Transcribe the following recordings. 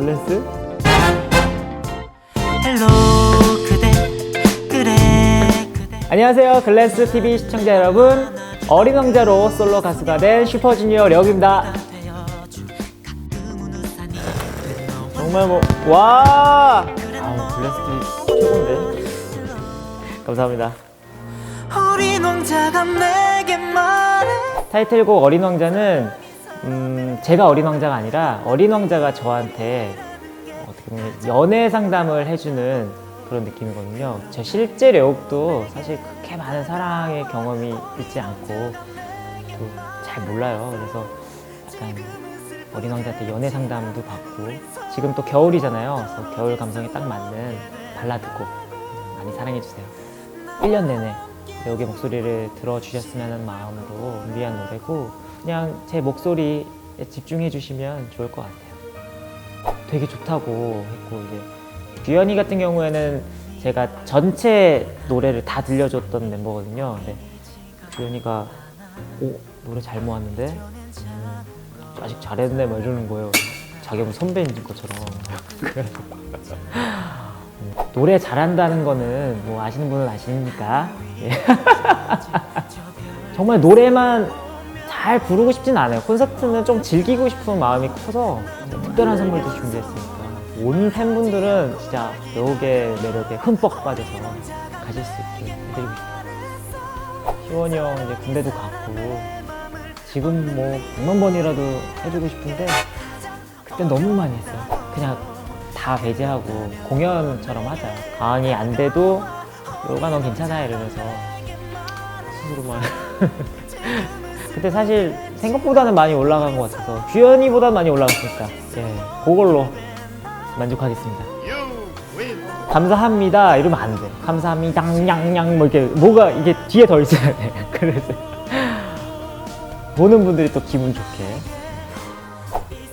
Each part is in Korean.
글랜스? 헬로 그대 그래 그대. 안녕하세요 글랜스 TV 시청자 여러분. 어린 왕자로 솔로 가수가 된 슈퍼주니어 려욱입니다. 정말 뭐와! 아우 글랜스 TV 최고인데? 감사합니다. 타이틀곡 어린 왕자는 음, 제가 어린 왕자가 아니라 어린 왕자가 저한테 어떻게 보면 연애 상담을 해주는 그런 느낌이거든요. 제 실제 려욱도 사실 그렇게 많은 사랑의 경험이 있지 않고 또잘 몰라요. 그래서 약간 어린 왕자한테 연애 상담도 받고 지금 또 겨울이잖아요. 그래서 겨울 감성에 딱 맞는 발라드곡 많이 사랑해주세요. 1년 내내 여기 목소리를 들어주셨으면 하는 마음으로 준비한 노래고 그냥 제 목소리에 집중해 주시면 좋을 것 같아요. 되게 좋다고 했고 이제 규현이 같은 경우에는 제가 전체 노래를 다 들려줬던 멤버거든요. 근데 규현이가 오 노래 잘 모았는데 음, 아직 잘했네 막 이러는 거예요. 자기가 뭐 선배인 것처럼. 노래 잘한다는 거는 뭐 아시는 분은 아시니까 예. 정말 노래만 잘 부르고 싶진 않아요. 콘서트는 좀 즐기고 싶은 마음이 커서 특별한 선물도 준비했으니까 온 팬분들은 진짜 여우의 매력에 흠뻑 빠져서 가실 수 있게 해드리고 싶어요. 시원이 형 이제 군대도 갔고 지금 뭐 100만 번이라도 해주고 싶은데 그때 너무 많이 했어요. 그냥 다 배제하고 공연처럼 하자. 강이 안 돼도 여우가 넌 괜찮아 이러면서 스스로만 그때 사실 생각보다는 많이 올라간 것 같아서 규현이보다 많이 올라갔으니까 예, 그걸로 만족하겠습니다. 감사합니다 이러면 안 돼. 감사합니다 양양 뭐 이렇게 뭐가 이게 뒤에 더 있어야 돼. 그래서 보는 분들이 또 기분 좋게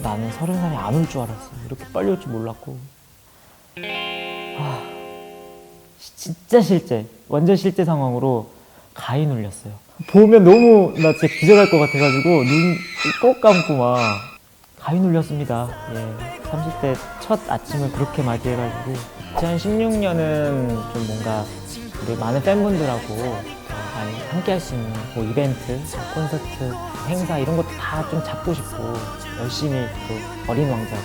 나는 서른 살이 안 올 줄 알았어. 이렇게 빨리 올 줄 몰랐고. 아, 시- 진짜 실제, 완전 실제 상황으로 가위 눌렸어요. 보면 너무 나 진짜 기절할 것 같아가지고 눈 꼭 감고 막 가위 눌렸습니다. 예, 30대 첫 아침을 그렇게 맞이해가지고 2016년은 좀 뭔가 우리 많은 팬분들하고 많이 함께 할 수 있는 뭐 이벤트, 콘서트, 행사 이런 것도 다 좀 잡고 싶고 열심히 또 어린 왕자로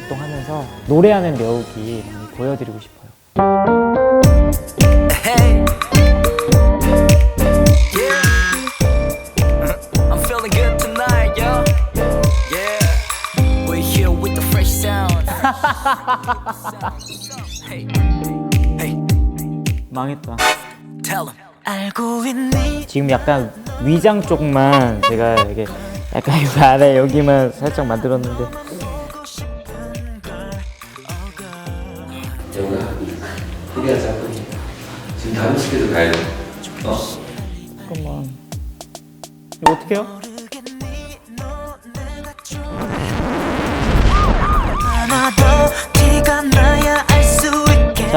활동하면서 노래하는 려욱이 많이 보여드리고 싶어요. 망했다. Tell 'em 알고 있니 지금 약간 위장 쪽만 제가 이게 약간 이 아래 여기만 살짝 만들었는데 영아, 우리가 자꾸 지금 다음 시계도 가야 돼. 어? 잠깐만 이거 어떻게 해요?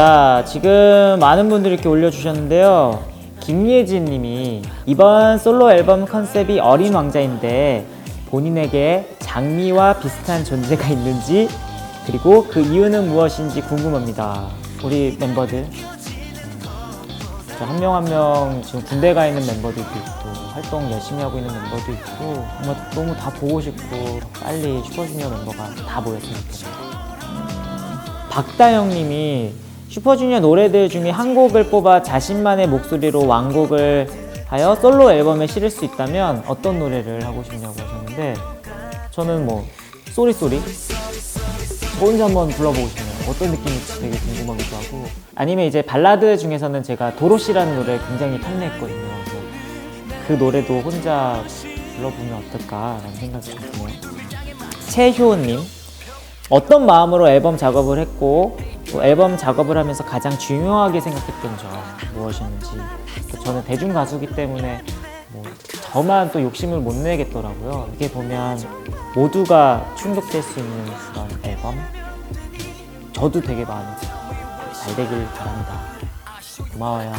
자 지금 많은 분들이 이렇게 올려주셨는데요. 김예진 님이 이번 솔로 앨범 컨셉이 어린 왕자인데 본인에게 장미와 비슷한 존재가 있는지 그리고 그 이유는 무엇인지 궁금합니다. 우리 멤버들. 한 명 한명 지금 군대 가 있는 멤버들도 있고 활동 열심히 하고 있는 멤버도 있고 정말 너무 다 보고 싶고 빨리 슈퍼주니어 멤버가 다 모였으면 좋겠네요. 박다영 님이 슈퍼주니어 노래들 중에 한 곡을 뽑아 자신만의 목소리로 완곡을 하여 솔로 앨범에 실을 수 있다면 어떤 노래를 하고 싶냐고 하셨는데 저는 뭐 쏘리쏘리? 저 혼자 한번 불러보고 싶네요. 어떤 느낌일지 되게 궁금하기도 하고. 아니면 이제 발라드 중에서는 제가 도로시라는 노래 굉장히 탐내했거든요. 그래서 그 노래도 혼자 불러보면 어떨까라는 생각이 좀 드네요. 최효님 어떤 마음으로 앨범 작업을 했고 또 앨범 작업을 하면서 가장 중요하게 생각했던 점 무엇이었는지. 또 저는 대중 가수기 때문에 뭐 저만 또 욕심을 못 내겠더라고요. 이게 보면 모두가 충족될 수 있는 그런 앨범. 저도 되게 많이 잘 되길 바랍니다. 고마워요.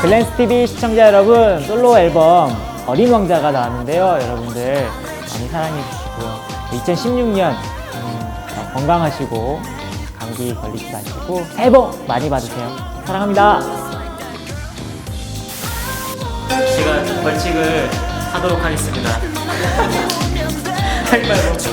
글랜스 TV 시청자 여러분 솔로 앨범 어린 왕자가 나왔는데요 여러분들. 많이 사랑해 주시고요. 2016년 건강하시고 감기 걸리지 마시고 새해 복 많이 받으세요. 사랑합니다. 제가 벌칙을 하도록 하겠습니다. 할 말도 없죠.